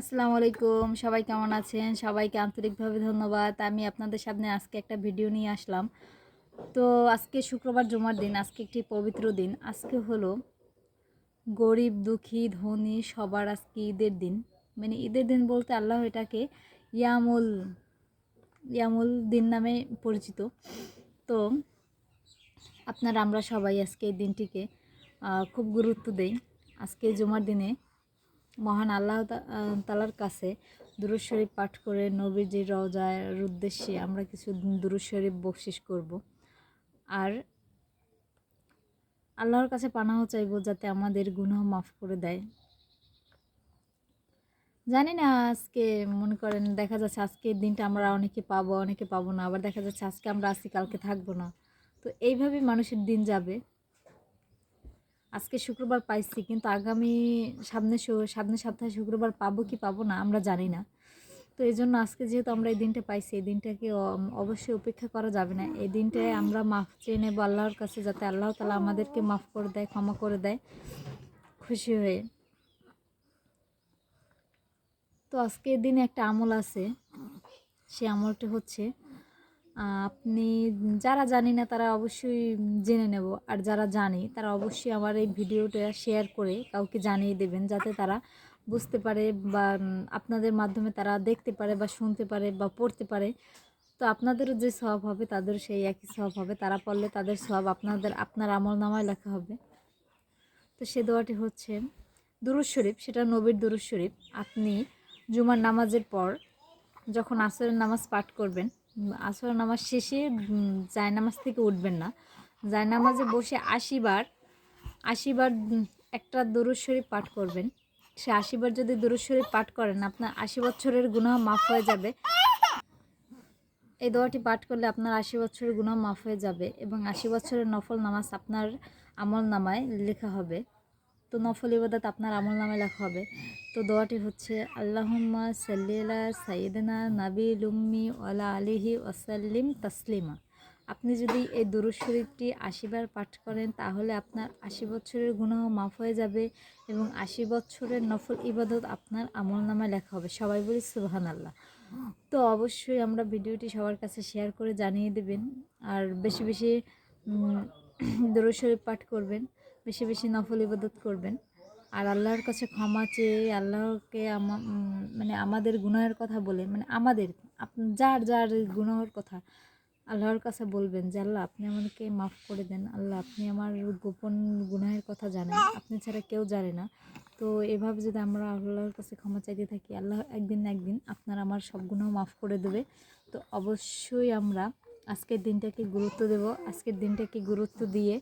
আসসালামু আলাইকুম। সবাই কেমন আছেন? সবাইকে আন্তরিকভাবে ধন্যবাদ। আমি আপনাদের সামনে আজকে একটা ভিডিও নিয়ে আসলাম। তো আজকে শুক্রবার জমার দিন, আজকে একটি পবিত্র দিন। আজকে হলো গরিব, দুঃখী, ধনী, সবার আজকে ঈদের দিন। মানে ঈদের দিন বলতে আল্লাহ এটাকে ইয়ামুল ইয়ামুল দিন নামে পরিচিত। তো আপনারা, আমরা সবাই আজকে এই দিনটিকে খুব গুরুত্ব দেই। আজকে জুমার দিনে মহান আল্লাহ তালার কাছে দুরুদ শরীফ পাঠ করে নবীজির রওজার উদ্দেশ্যে আমরা কিছু দুরুদ শরীফ বকশিস করব। আর আল্লাহর কাছে পানাহ চাইব যাতে আমাদের গুনাহ মাফ করে দেয়। জানি না আজকে মনে করেন দেখা যাচ্ছে আজকের দিনটা আমরা অনেকে পাবো অনেকে পাবো না। আবার দেখা যাচ্ছে আজকে আমরা আসি কালকে থাকব না। তো এইভাবে মানুষের দিন যাবে। আজকে শুক্রবার পাইছি, কিন্তু আগামী সামনে সামনে সপ্তাহে শুক্রবার পাবো কি পাবো না আমরা জানি না। তো এই জন্য আজকে যেহেতু আমরা এই দিনটা পাইছি, এই দিনটাকে অবশ্যই উপেক্ষা করা যাবে না। এই দিনটায় আমরা মাফ চেয়ে নেব আল্লাহর কাছে, যাতে আল্লাহ তালা আমাদেরকে মাফ করে দেয়, ক্ষমা করে দেয়। খুশি হয়ে। তো আজকে এই দিনে একটা আমল আছে, সে আমলটা হচ্ছে আপনি যারা জানি না তারা অবশ্যই জেনে নেব। আর যারা জানি, তারা অবশ্যই আমার এই ভিডিওটা শেয়ার করে কাউকে জানিয়ে দেবেন যাতে তারা বুঝতে পারে বা আপনাদের মাধ্যমে তারা দেখতে পারে বা শুনতে পারে বা পড়তে পারে। তো আপনাদেরও যে সব হবে তাদেরও সেই একই সব হবে। তারা পড়লে তাদের সব আপনাদের, আপনার আমল নামায় লেখা হবে। তো সে দোয়াটি হচ্ছে, দুরুজ শরীফ, সেটা নবীর দুরুজ শরীফ। আপনি জুমার নামাজের পর যখন আসরের নামাজ পাঠ করবেন উম, আসরের নামাজ শেষে জায়নামাজ থেকে উঠবেন না। জায়নামাজে বসে আশিবার আশিবার একটা দরুদ শরীফ পাঠ করবেন। সে আশিবার যদি দরুদ শরীফ পাঠ করেন আপনার আশি বছরের গুনাহ মাফ হয়ে যাবে। এই দোয়াটি পাঠ করলে আপনার আশি বছরের গুনাহ মাফ হয়ে যাবে এবং আশি বছরের নফল নামাজ আপনার আমল নামায় লেখা হবে। তো নফল ইবাদত আপনার আমল নামে লেখা হবে। তো দোয়াটি হচ্ছে, আল্লাহুম্মা সাল্লিলা সাইয়েদনা নাবি লুম্মি ওয়ালা আলিহি ওয়াসাল্লিম তাসলিমা। আপনি যদি এই দুরুদ শরীফটি আশিবার পাঠ করেন, তাহলে আপনার আশি বছরের গুনাহ মাফ হয়ে যাবে এবং আশি বছরের নফল ইবাদত আপনার আমল নামায় লেখা হবে। সবাই বলি সুবহান আল্লাহ তো অবশ্যই আমরা ভিডিওটি সবার কাছে শেয়ার করে জানিয়ে দেবেন, আর বেশি বেশি দরুদ শরীফ পাঠ করবেন। বেশি বেশি নফল ইবাদত করবেন। আর আল্লাহর কাছে ক্ষমা চেয়ে, আল্লাহকে মানে আমাদের গুনাহের কথা বলে মানে আমাদের যার যার গুনাহের কথা আল্লাহর কাছে বলবেন যে, আল্লাহ, আপনি আমাকে মাফ করে দেন। আল্লাহ, আপনি আমার গোপন গুনাহের কথা জানেন। আপনি ছাড়া কেউ জানে না। তো এভাবে যদি আমরা আল্লাহর কাছে ক্ষমা চাইতে থাকি, আল্লাহ একদিন না একদিন আপনার আমার সব গুনাহ মাফ করে দেবে। তো অবশ্যই আমরা আজকের দিনটাকে গুরুত্ব দেব। আজকের দিনটাকে গুরুত্ব দিয়ে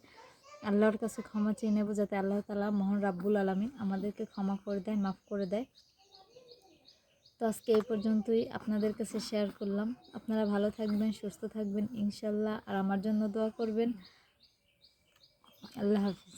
আল্লাহর কাছে ক্ষমা চেয়ে নেব যাতে আল্লাহ তালা মোহন রাব্বুল আলমিন আমাদেরকে ক্ষমা করে দেয়, মাফ করে দেয়। তো আজকে এই পর্যন্তই আপনাদের কাছে শেয়ার করলাম। আপনারা ভালো থাকবেন, সুস্থ থাকবেন ইনশাল্লাহ আর আমার জন্য দোয়া করবেন। আল্লাহ হাফিজ।